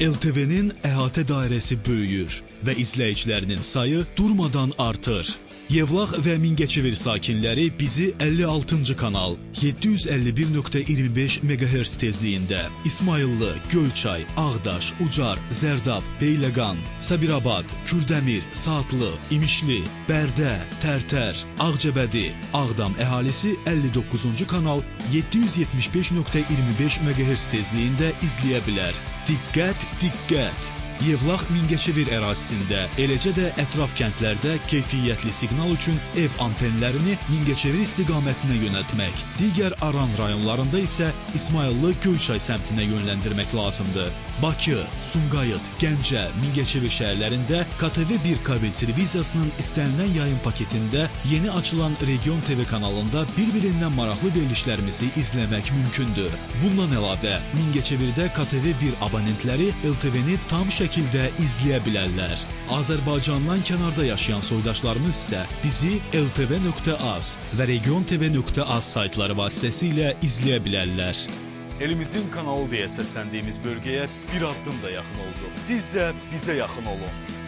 LTV-nin əhatə dairəsi böyüyür və izləyicilərinin sayı durmadan artır. Yevlax və Mingəçevir sakinləri bizi 56-cı kanal 751.25 MHz tezliyində İsmayıllı, Göyçay, Ağdaş, Ucar, Zərdab, Beyləqan, Sabirabad, Kürdəmir, Saatlı, İmişli, Bərdə, Tərtər, Ağcabədi, Ağdam əhalisi 59-cu kanal 775.25 MHz tezliyində izləyə bilər. Diqqət, diqqət! Yevlax Mingəçevir ərazisində, eləcə də ətraf kəndlərdə keyfiyyətli siqnal üçün ev antenlərini Mingəçevir istiqamətinə yönəltmək, digər Aran rayonlarında isə İsmayıllı Göyçay səmtinə yönləndirmək lazımdır. Bakı, Sumqayıt, Gəncə, Mingəçevir şəhərlərində KTV1 kabel televiziyasının istənilən yayım paketində yeni açılan Region TV kanalında bir-birindən maraqlı verilişlərimizi izləmək mümkündür. Bundan əlavə, Mingəçevirdə KTV1 abonentləri LTV-ni tam şəkildə izləyə bilərlər. Azərbaycandan kənarda yaşayan soydaşlarımız isə bizi ltv.az və regiontv.az saytları vasitəsilə izləyə bilərlər. Elimizin kanalı deyə səsləndiyimiz bölgəyə bir addım da yaxın olduq. Siz də bizə yaxın olun.